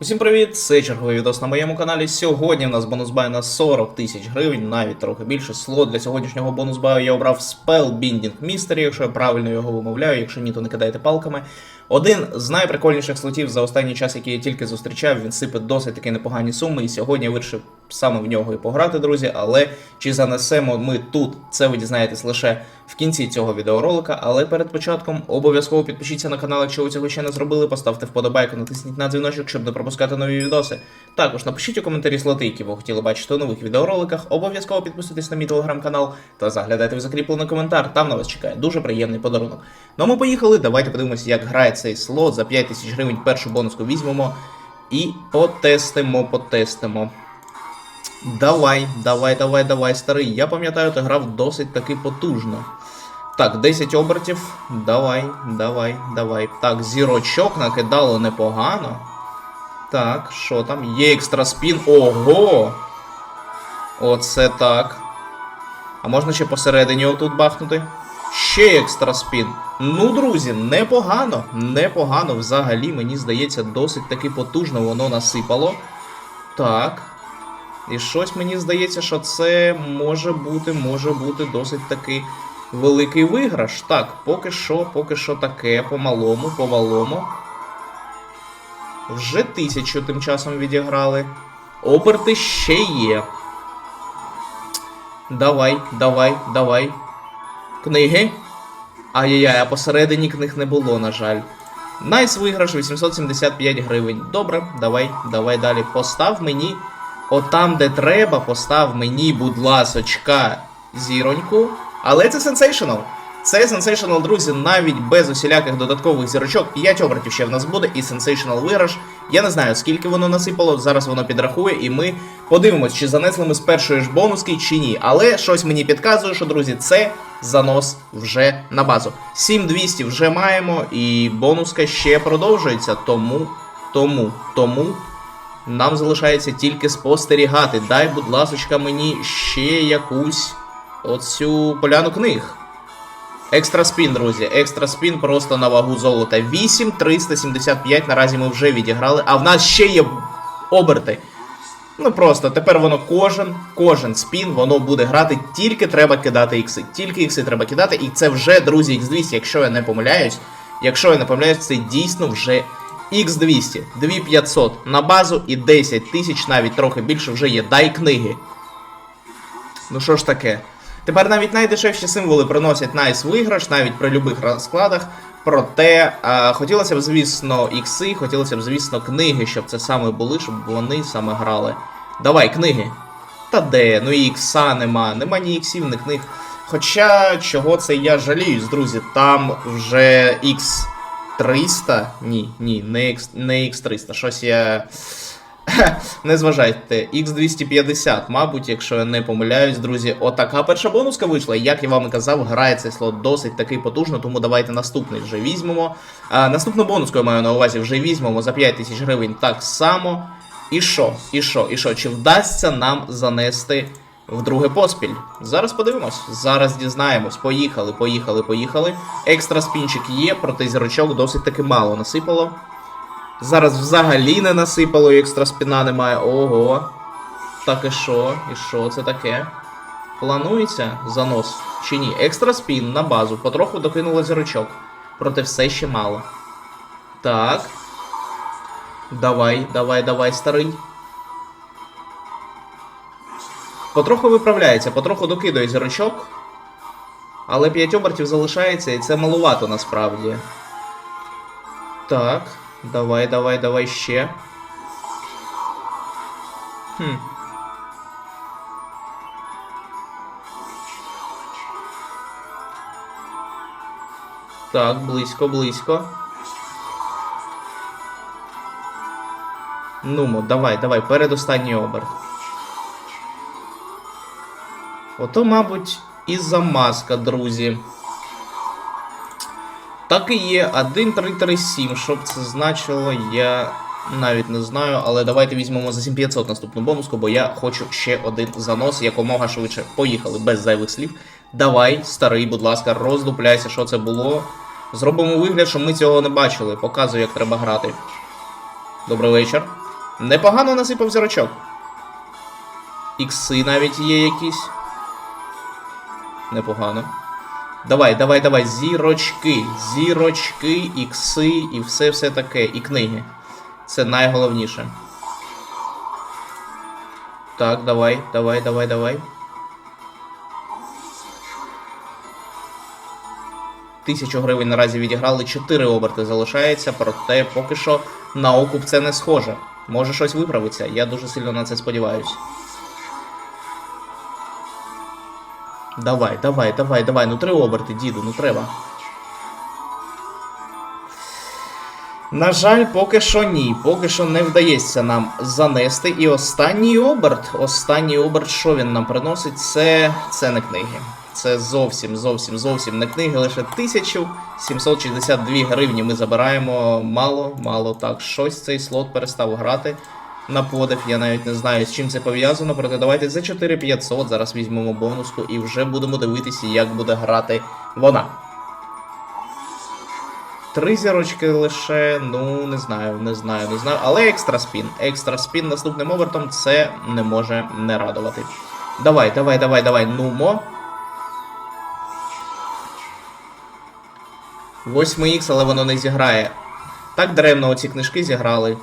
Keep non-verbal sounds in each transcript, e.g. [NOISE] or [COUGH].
Усім привіт! Це черговий відос на моєму каналі. Сьогодні в нас бонус бай на 40 тисяч гривень, навіть трохи більше. Слот для сьогоднішнього бонус баю я обрав Spellbinding Mystery, якщо я правильно його вимовляю, якщо ні, то не кидайте палками. Один з найприкольніших слотів за останній час, який я тільки зустрічав, він сипе досить таки непогані суми. І сьогодні вирішив саме в нього і пограти, друзі. Але чи занесемо ми тут, це ви дізнаєтесь лише в кінці цього відеоролика. Але перед початком обов'язково підпишіться на канал, якщо ви цього ще не зробили. Поставте вподобайку, натисніть на дзвіночок, щоб не пропускати нові відоси. Також напишіть у коментарі слоти, які ви хотіли бачити у нових відеороликах. Обов'язково підписуйтесь на мій телеграм-канал та заглядайте в закріплений коментар. Там на вас чекає дуже приємний подарунок. Ну а ми поїхали. Давайте подивимося, як грає цей слот. За 5 тисяч гривень першу бонуску візьмемо і потестимо, потестимо. Давай, давай, давай, давай, старий. Я пам'ятаю, ти грав досить таки потужно. Так, 10 обертів. Давай, давай, давай. Так, зірочок накидало непогано. Так, що там? Є екстра спін. Ого! Оце так. А можна ще посередині отут бахнути? Ще екстра спін. Ну, друзі, непогано, непогано. Взагалі, мені здається, досить таки потужно воно насипало. Так. І щось мені здається, що це може бути, може бути досить таки великий виграш. Так, поки що, поки що таке, по-малому, по-малому. Вже тисячу тим часом відіграли. Оберти ще є. Давай, давай, давай. Книги. Ай-яй-яй, а посередині книг не було, на жаль. Найс виграш 875 гривень. Добре, давай, давай далі. Постав мені. Отам, де треба, постав мені, будь ласочка, зіроньку. Але це сенсейшнл. Це сенсейшнл, друзі, навіть без усіляких додаткових зірочок. 5 обертів ще в нас буде, і сенсейшнл виграш. Я не знаю, скільки воно насипало, зараз воно підрахує, і ми подивимось, чи занесли ми з першої ж бонуски, чи ні. Але щось мені підказує, що, друзі, це занос вже на базу. 7200 вже маємо, і бонуска ще продовжується. Тому, тому, тому. Нам залишається тільки спостерігати. Дай, будь ласочка, мені ще якусь оцю поляну книг. Екстра спін, друзі. Екстра спін просто на вагу золота. 8375 наразі ми вже відіграли, а в нас ще є оберти. Ну просто тепер воно кожен, кожен спін, воно буде грати, тільки треба кидати ікси. Тільки ікси треба кидати, і це вже, друзі, X200, якщо я не помиляюсь. Якщо я не помиляюсь, це дійсно вже X200. 2500 на базу і 10 тисяч, навіть трохи більше вже є. Дай книги. Ну що ж таке? Тепер навіть найдешевші символи приносять найс виграш, навіть при любих розкладах. Проте а, хотілося б, звісно, ікси, хотілося б, звісно, книги, щоб це саме були, щоб вони саме грали. Давай, книги. Та де? Ну і ікса нема, нема ні іксів, ні книг. Хоча, чого це я жаліюсь, друзі, там вже X300. Ні, ні, не X, не X300. Щось я. [LAUGHS] Не зважайте, X250, мабуть, якщо я не помиляюсь, друзі. Отака перша бонуска вийшла. Як я вам і казав, грає цей слот досить таки потужно, тому давайте наступний вже візьмемо. А, наступну бонуску я маю на увазі вже візьмемо за 5 тисяч гривень так само. І що? І що? І що? Чи вдасться нам занести в друге поспіль? Зараз подивимось. Зараз дізнаємось. Поїхали, поїхали, поїхали. Екстра спінчик є, проте зірочок досить таки мало насипало. Зараз взагалі не насипало, і екстра спіна немає. Ого. Так і що? І що це таке? Планується занос чи ні? Екстра спін на базу. Потроху докинуло зірочок. Проте все ще мало. Так. Давай, давай, давай, старий. Потроху виправляється, потроху докидує зірочок. Але 5 обертів залишається, і це малувато насправді. Так. Давай, давай, давай ще. Хм. Так, близько, близько. Нумо, давай, давай, передостанній оберт. Ото, мабуть, і замазка, друзі. Так і є 1337. Що б це значило, я навіть не знаю. Але давайте візьмемо за 7500 наступну бонуску, бо я хочу ще один занос якомога швидше. Поїхали без зайвих слів. Давай, старий, будь ласка, роздупляйся, що це було. Зробимо вигляд, що ми цього не бачили. Показую, як треба грати. Добрий вечір. Непогано насипав зірочок. Ікси навіть є якісь. Непогано. Давай, давай, давай, зірочки, зірочки, ікси і все все таке, і книги. Це найголовніше. Так, давай, давай, давай, давай. Тисячу гривень наразі відіграли, 4 оберти залишається, проте поки що на окуп це не схоже. Може щось виправиться, я дуже сильно на це сподіваюся. Давай, давай, давай, давай, ну три оберти, діду, ну треба. На жаль, поки що ні. Поки що не вдається нам занести. І останній оберт. Останній оберт, що він нам приносить, це, це не книги. Це зовсім, зовсім, зовсім не книги, лише 1762 гривні ми забираємо. Мало, мало так. Щось цей слот перестав грати на подив. Я навіть не знаю, з чим це пов'язано. Проте давайте за 4500 зараз візьмемо бонуску і вже будемо дивитися, як буде грати вона. Три зірочки лише, ну не знаю, не знаю, не знаю. Але екстра спін. Екстра спін наступним обертом це не може не радувати. Давай, давай, давай, давай, нумо. 8х, але воно не зіграє. Так даремно оці книжки зіграли.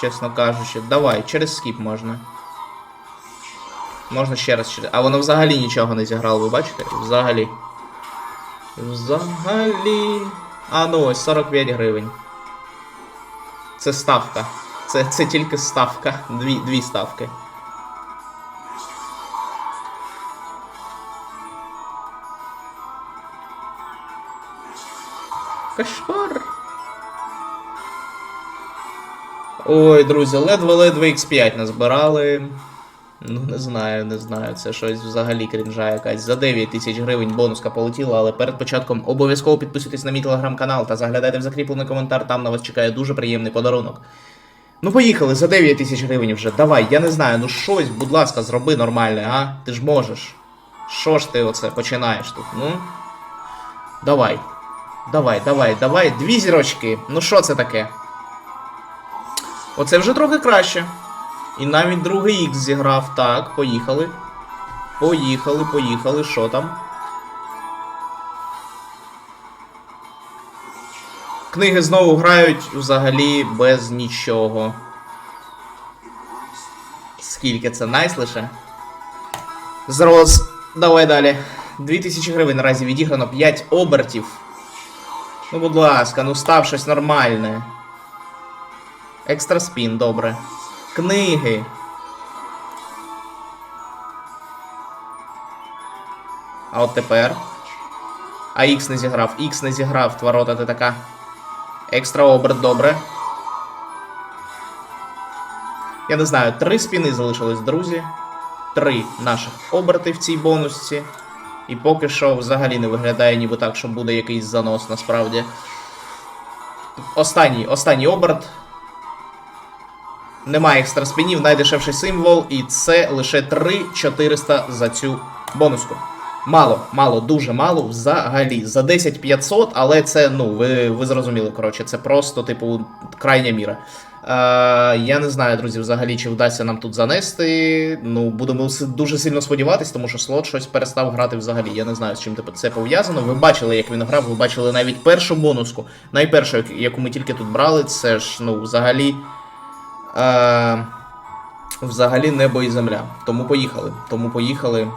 Чесно кажучи. Давай, через скіп можна. Можна ще раз через. А воно взагалі нічого не зіграло, ви бачите? Взагалі. Взагалі. А ну ось 45 гривень. Це ставка. Це, це тільки ставка. Дві, дві ставки. Кошмар. Ой, друзі, ледве-ледве X5 назбирали. Ну, не знаю, не знаю. Це щось взагалі крінжа якась. За 9 тисяч гривень бонуска полетіла, але перед початком обов'язково підписуйтесь на мій телеграм-канал та заглядайте в закріплений коментар, там на вас чекає дуже приємний подарунок. Ну, поїхали, за 9 тисяч гривень вже. Давай, я не знаю, ну щось, будь ласка, зроби нормальне, а? Ти ж можеш. Що ж ти оце починаєш тут? Ну. Давай. Давай, давай, давай. Дві зірочки. Ну що це таке? Оце вже трохи краще. І навіть другий Х зіграв. Так, поїхали. Поїхали, поїхали. Що там? Книги знову грають взагалі без нічого. Скільки це найс лише? Зрос. Давай далі. 2000 гривень наразі відіграно 5 обертів. Ну, будь ласка, ну став щось нормальне. Екстра спін, добре. Книги. А от тепер. А Х не зіграв. Х не зіграв, творота ти така. Екстра оберт, добре. Я не знаю, три спіни залишились, друзі. Три наших оберти в цій бонусці. І поки що взагалі не виглядає ніби так, що буде якийсь занос насправді. Останній, останній оберт. Немає екстра спінів, найдешевший символ, і це лише 3400 за цю бонуску. Мало, мало, дуже мало взагалі. За 10 500, але це, ну, ви, ви зрозуміли, коротше, це просто, типу, крайня міра. Е, я не знаю, друзі, взагалі, чи вдасться нам тут занести. Ну, будемо дуже сильно сподіватись, тому що слот щось перестав грати взагалі. Я не знаю, з чим типу, це пов'язано. Ви бачили, як він грав, ви бачили навіть першу бонуску. Найпершу, яку ми тільки тут брали, це ж, ну, взагалі. Е, взагалі небо і земля. Тому поїхали. Тому поїхали.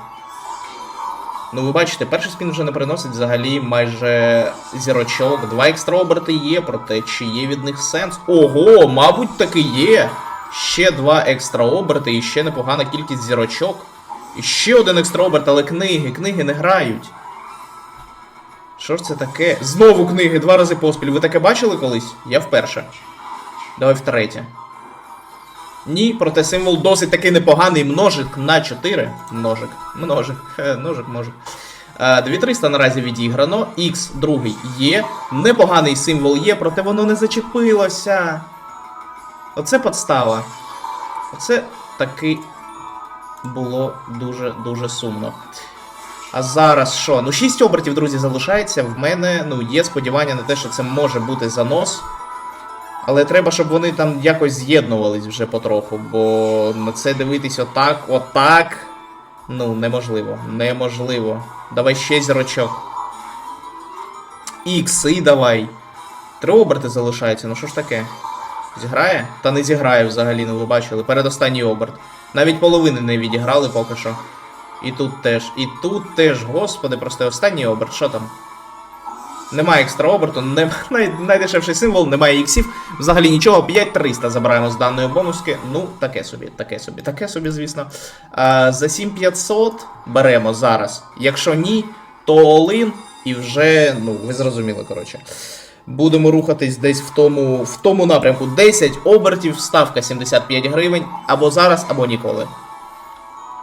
Ну, ви бачите, перший спін вже не приносить взагалі майже зірочок. Два екстра оберти є, проте чи є від них сенс? Ого, мабуть, таки є. Ще два екстра оберти і ще непогана кількість зірочок. І ще один екстра оберт, але книги, книги не грають. Що ж це таке? Знову книги, два рази поспіль. Ви таке бачили колись? Я вперше. Давай втретє. Ні, проте символ досить таки непоганий множик на 4. Множик. Множик. Хе, множик, можик. Е, 2300 наразі відіграно. Х другий є. Непоганий символ є, проте воно не зачепилося. Оце подстава. Оце таки було дуже-дуже сумно. А зараз що? Ну, 6 обертів, друзі, залишається. В мене ну, є сподівання на те, що це може бути занос. Але треба, щоб вони там якось з'єднувались вже потроху, бо на це дивитись отак, отак. Ну, неможливо. Неможливо. Давай ще зірочок. Ікси давай. Три оберти залишаються, ну що ж таке? Зіграє? Та не зіграє взагалі, ну ви бачили. Передостанній оберт. Навіть половини не відіграли поки що. І тут теж. І тут теж, господи, просто останній оберт, що там? Немає екстра оберту, най, найдешевший символ, немає іксів. Взагалі нічого, 5300 забираємо з даної бонуски. Ну, таке собі, таке собі, таке собі, звісно. А, за 7500 беремо зараз. Якщо ні, то all-in і вже, ну, ви зрозуміли, коротше. Будемо рухатись десь в тому, в тому напрямку. 10 обертів, ставка 75 гривень, або зараз, або ніколи.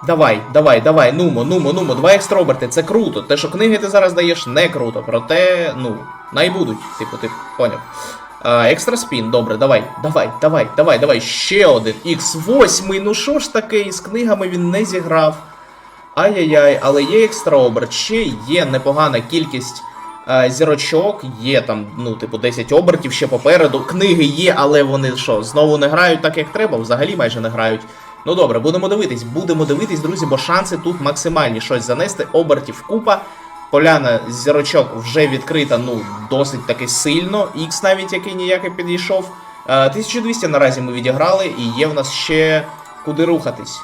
Давай, давай, давай, нумо, нумо, нумо, два екстроберти, це круто. Те, що книги ти зараз даєш, не круто. Проте, ну, найбудуть, типу, ти поняв. А, екстра спін, добре, давай, давай, давай, давай, давай, ще один. Х8, ну що ж таке, із книгами він не зіграв. Ай-яй-яй, але є екстра оберт, ще є непогана кількість зірочок, є там, ну, типу, 10 обертів ще попереду. Книги є, але вони що, знову не грають так, як треба, взагалі майже не грають. Ну добре, будемо дивитись, будемо дивитись, друзі, бо шанси тут максимальні щось занести. Обертів купа. Поляна зірочок вже відкрита, ну, досить таки сильно. Ікс навіть який ніякий підійшов. Е, 1200 наразі ми відіграли, і є в нас ще куди рухатись.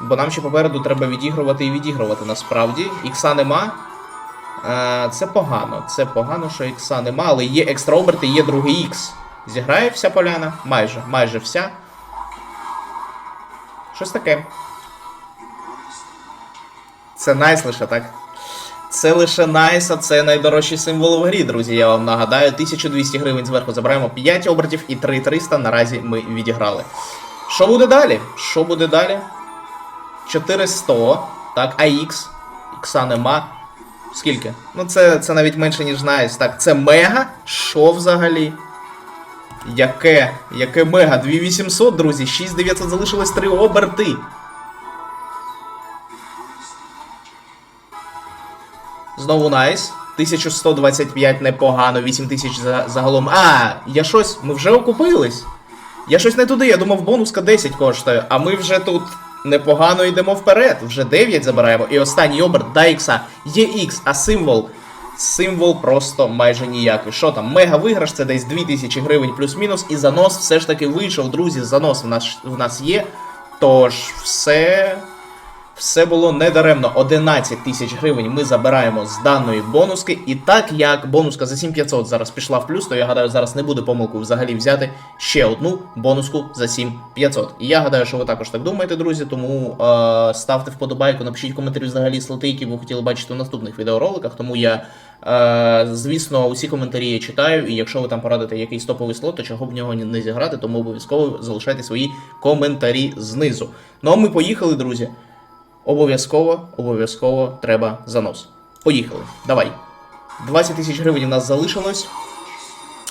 Бо нам ще попереду треба відігрувати і відігрувати насправді. Ікса нема. Е, Це погано. Це погано, що ікса нема, але є екстра оберти, є другий ікс. Зіграє вся поляна? Майже, майже вся. Щось таке. Це найс лише, так? Це лише найс, а це найдорожчий символ в грі, друзі. Я вам нагадаю. 1200 гривень зверху забираємо 5 обертів і 3300 наразі ми відіграли. Що буде далі? Що буде далі? 400. Так, а Х? Ікса нема. Скільки? Ну, це, це навіть менше, ніж найс. Так, це мега? Що взагалі? Яке? Яке мега? 2800, друзі, 6900 залишилось 3 оберти. Знову найс. 1125 непогано, 8000 за- загалом. А, я щось. Ми вже окупились. Я щось не туди, я думав, бонуска 10 коштує, а ми вже тут непогано йдемо вперед. Вже 9 забираємо. І останній оберт дай ікса. Є X, а символ. Символ просто майже ніякий. Що там? Мега виграш, це десь 2000 гривень плюс-мінус, і занос все ж таки вийшов, друзі. Занос в нас, в нас є. Тож, все. Все було недаремно. 11 тисяч гривень ми забираємо з даної бонуски. І так як бонуска за 7500 зараз пішла в плюс, то я гадаю, зараз не буде помилку взагалі взяти ще одну бонуску за 7500. І я гадаю, що ви також так думаєте, друзі. Тому е, ставте вподобайку, напишіть коментарі взагалі слоти, які ви хотіли бачити в наступних відеороликах. Тому я, е, звісно, усі коментарі я читаю. І якщо ви там порадите якийсь топовий слот, то чого б в нього не зіграти, тому обов'язково залишайте свої коментарі знизу. Ну а ми поїхали, друзі. Обов'язково, обов'язково треба занос. Поїхали. Давай. 20 тисяч гривень у нас залишилось.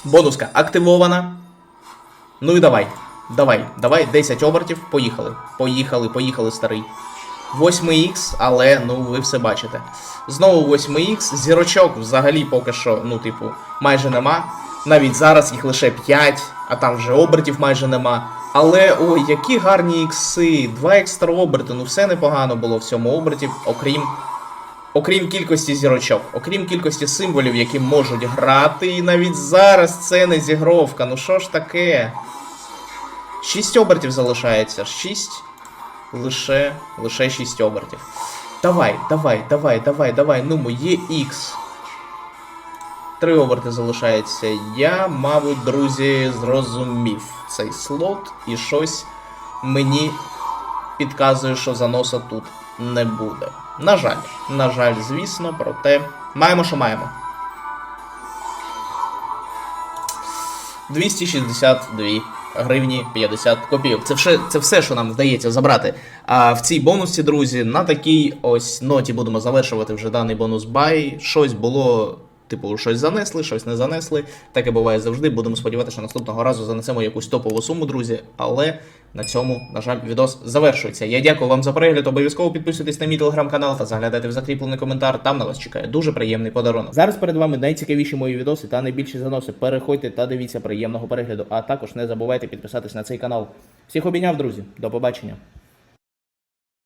Бонуска активована. Ну і давай. Давай, давай, 10 обертів. Поїхали. Поїхали, поїхали, старий. 8х, але ну ви все бачите. Знову 8х, зірочок взагалі поки що, ну, типу, майже нема. Навіть зараз їх лише 5, а там вже обертів майже нема. Але ой, які гарні ікси, два екстра оберти, ну все непогано було в цьому оберті, окрім. Окрім кількості зірочок, окрім кількості символів, які можуть грати, і навіть зараз це не зігровка. Ну що ж таке? 6 обертів залишається. 6. Лише. Лише 6 обертів. Давай, давай, давай, давай, давай. Ну, моє X. Три оберти залишається. Я, мабуть, друзі, зрозумів цей слот, і щось мені підказує, що заноса тут не буде. На жаль, на жаль, звісно, проте маємо, що маємо. 262 гривні 50 копійок. Це все, це все, що нам вдається забрати. А в цій бонусі, друзі, на такій ось ноті будемо завершувати вже даний бонус бай. Щось було Типу, щось занесли, щось не занесли. Таке буває завжди. Будемо сподіватися, що наступного разу занесемо якусь топову суму, друзі. Але на цьому, на жаль, відос завершується. Я дякую вам за перегляд. Обов'язково підписуйтесь на мій телеграм-канал та заглядайте в закріплений коментар. Там на вас чекає дуже приємний подарунок. Зараз перед вами найцікавіші мої відоси та найбільші заноси. Переходьте та дивіться приємного перегляду. А також не забувайте підписатись на цей канал. Всіх обійняв, друзі. До побачення.